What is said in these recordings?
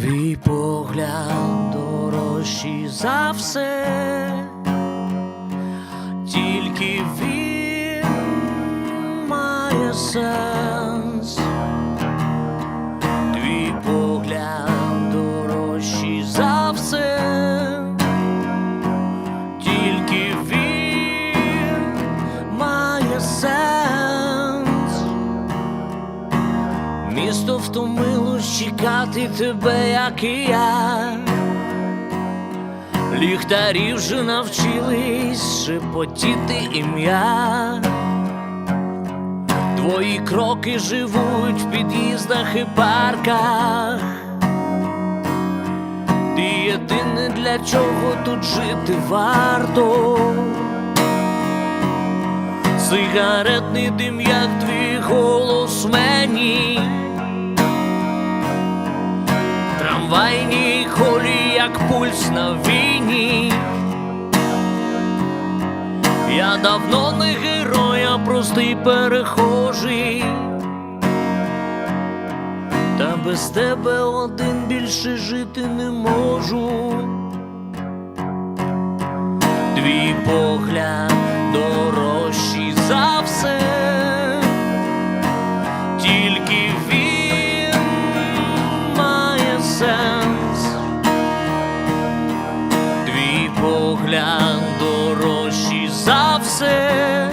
Твій погляд дорожчий за все, тільки він Місто втомилось чекати тебе, як і я. Ліхтарі вже навчились шепотіти ім'я. Твої кроки живуть в під'їздах і парках. Ти єдине для чого тут жити варто. Сигаретний дим, як твій голос як пульс на війні. Я давно не герой, а простий перехожий. Та без тебе один більше жити не можу. Твій погляд все,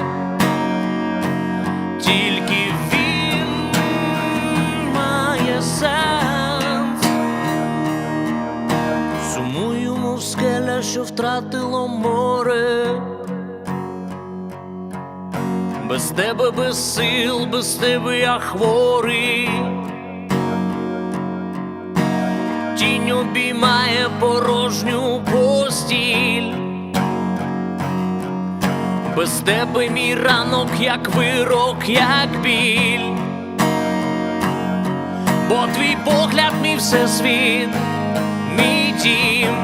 тільки він має сенс. Сумую, мов скеля, що втратило море. Без тебе без сил, без тебе я хворий. Тінь обіймає порожню постіль. Без тебе мій ранок, як вирок, як біль. Бо твій погляд, мій всесвіт, мій дім.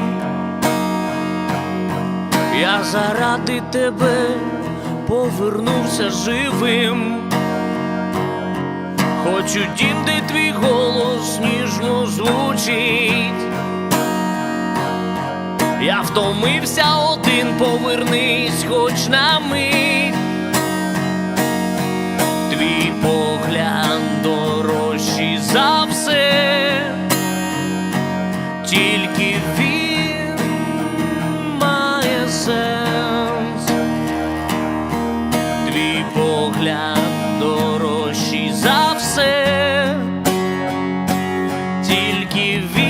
Я заради тебе повернувся живим. Хочу дім, де твій голос ніжно звучить я втомився один, повернись хоч на мить, твій погляд дорожчий за все, тільки він має сенс, твій погляд дорожчий за все, тільки він.